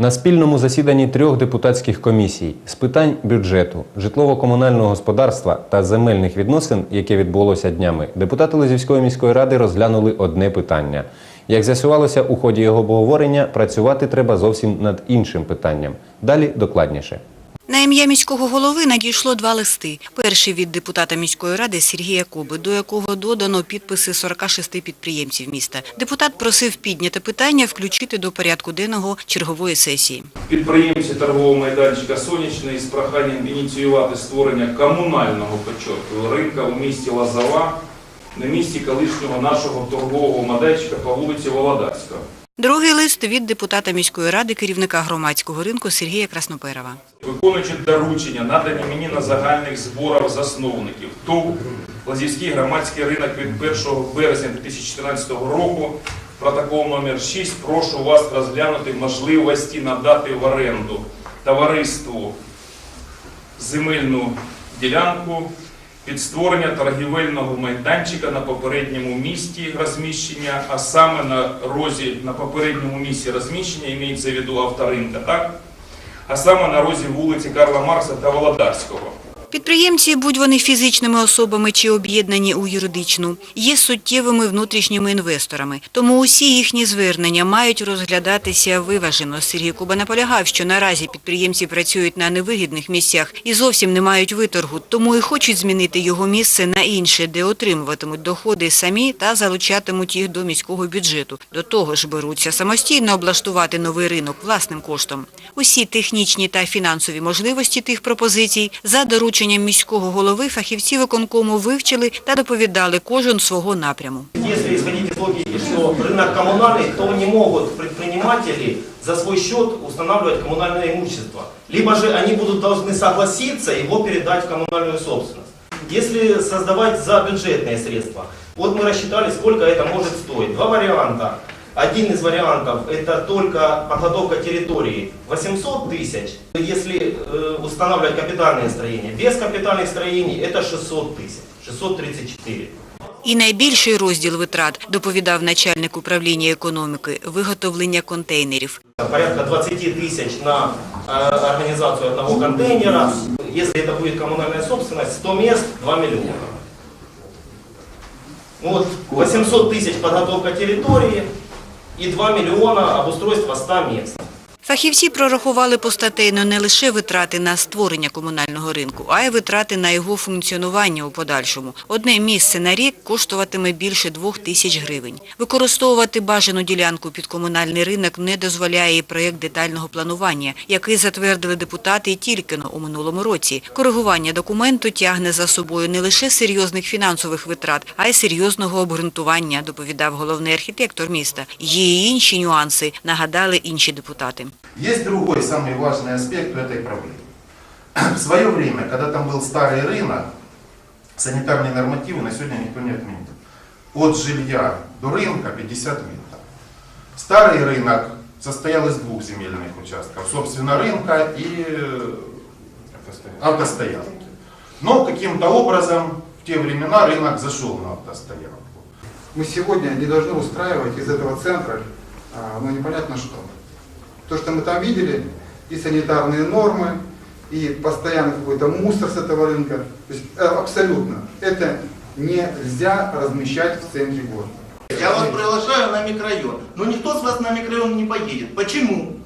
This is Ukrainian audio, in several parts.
На спільному засіданні трьох депутатських комісій з питань бюджету, житлово-комунального господарства та земельних відносин, яке відбулося днями, депутати Лизівської міської ради розглянули одне питання. Як з'ясувалося у ході його обговорення, працювати треба зовсім над іншим питанням. Далі докладніше. На ім'я міського голови надійшло два листи. Перший від депутата міської ради Сергія Коби, до якого додано підписи 46 підприємців міста. Депутат просив підняте питання включити до порядку денного чергової сесії. Підприємці торгового майданчика Сонячний з проханням ініціювати створення комунального початку ринка у місті Лазова на місці колишнього нашого торгового майданчика по вулиці Володарська. Другий лист від депутата міської ради, керівника громадського ринку Сергія Красноперова. Виконуючи доручення, надані мені на загальних зборах засновників ТОВ Лазівський громадський ринок від 1 березня 2014 року, протокол номер 6, прошу вас розглянути можливості надати в оренду товариству земельну ділянку під створення торгівельного майданчика на попередньому місці розміщення, а саме на розі на попередньому місці розміщення, імеється в виду авторинка, так? а саме на розі вулиці Карла Маркса та Володарського. Підприємці, будь вони фізичними особами чи об'єднані у юридичну, є суттєвими внутрішніми інвесторами. Тому усі їхні звернення мають розглядатися виважено. Сергій Куба наполягав, що наразі підприємці працюють на невигідних місцях і зовсім не мають виторгу, тому і хочуть змінити його місце на інше, де отримуватимуть доходи самі та залучатимуть їх до міського бюджету. До того ж беруться самостійно облаштувати новий ринок власним коштом. Усі технічні та фінансові можливості тих пропозицій за дорученням міського голови фахівці виконкому вивчили та доповідали кожен свого напряму. Если исходить из логики, что рынок коммунальный, то не могут предприниматели за свой счет устанавливать коммунальное имущество. Либо же они будут должны согласиться его передать в коммунальную собственность. Если создавать за бюджетные средства, вот мы рассчитали, сколько это может стоить. Два варианта. Один из вариантов это только подготовка территории 800 тысяч. Если э, устанавливать капитальные строения, без капитальных строений это 600 тысяч, 634. І найбільший розділ витрат, доповідав начальник управління економіки, виготовлення контейнерів. Порядка 20 тысяч на э, организацию одного контейнера. Если это будет коммунальная собственность, 100 мест, 2 миллиона. Ну Вот 800 тысяч подготовка территории и 2 миллиона обустройства 100 мест. Фахівці прорахували постатейно не лише витрати на створення комунального ринку, а й витрати на його функціонування у подальшому. Одне місце на рік коштуватиме більше двох тисяч гривень. Використовувати бажану ділянку під комунальний ринок не дозволяє і проєкт детального планування, який затвердили депутати тільки у минулому році. Коригування документу тягне за собою не лише серйозних фінансових витрат, а й серйозного обґрунтування, доповідав головний архітектор міста. Є і інші нюанси, нагадали інші депутати. Есть другой самый важный аспект у этой проблемы. В свое время, когда там был старый рынок, санитарные нормативы на сегодня никто не отменил. От жилья до рынка 50 метров. Старый рынок состоял из двух земельных участков. Собственно, рынка и э, автостоянки. Но каким-то образом в те времена рынок зашел на автостоянку. мы сегодня не должны устраивать из этого центра, а, ну непонятно что. То, что мы там видели, и санитарные нормы, и постоянно какой-то мусор с этого рынка, то есть э, абсолютно, это нельзя размещать в центре города. Я вас приглашаю на микрорайон. Но никто с вас на микрорайон не поедет. Почему?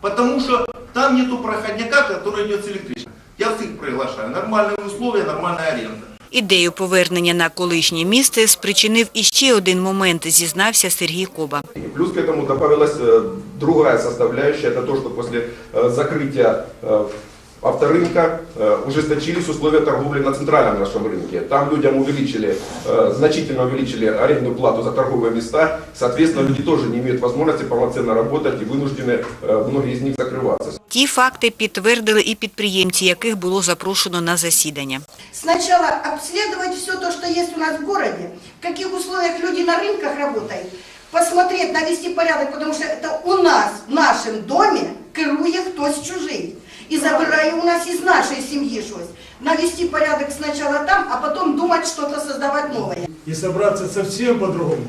Потому что там нету проходняка, который идет с электричеством. Я всех приглашаю. Нормальные условия, нормальная аренда. Ідею повернення на колишнє місце спричинив іще один момент, зізнався Сергій Коба. Плюс к этому добавилась э, другая составляющая, это то, что после э, закрытия э, авторынка э, ужесточились условия торговли на центральном нашем рынке. Там людям увеличили, э, значительно увеличили арендную плату за торговые места. Соответственно, люди тоже не имеют возможности полноценно работать и вынуждены э, многие из них закрываться. Ті факти підтвердили і підприємці, яких було запрошено на засідання. Сначала обследовать все то, что есть у нас в городе, в каких условиях люди на рынках работают, посмотреть, навести порядок, потому что это у нас, в нашем доме, керує хтось чужий. І забирає у нас із нашої сім'ї щось. Навести порядок сначала там, а потом думать что-то создавать новое. и собраться совсем по-другому.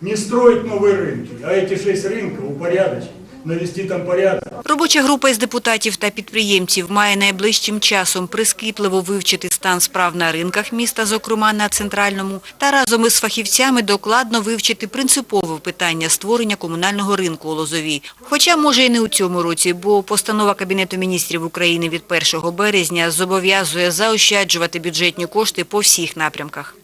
Не строить новые рынки, а эти шесть рынков упорядочить, Навести там порядок. Робоча група із депутатів та підприємців має найближчим часом прискіпливо вивчити стан справ на ринках міста, зокрема на центральному, та разом із фахівцями докладно вивчити принципове питання створення комунального ринку у Лозові. Хоча, може, і не у цьому році, бо постанова Кабінету міністрів України від 1 березня зобов'язує заощаджувати бюджетні кошти по всіх напрямках.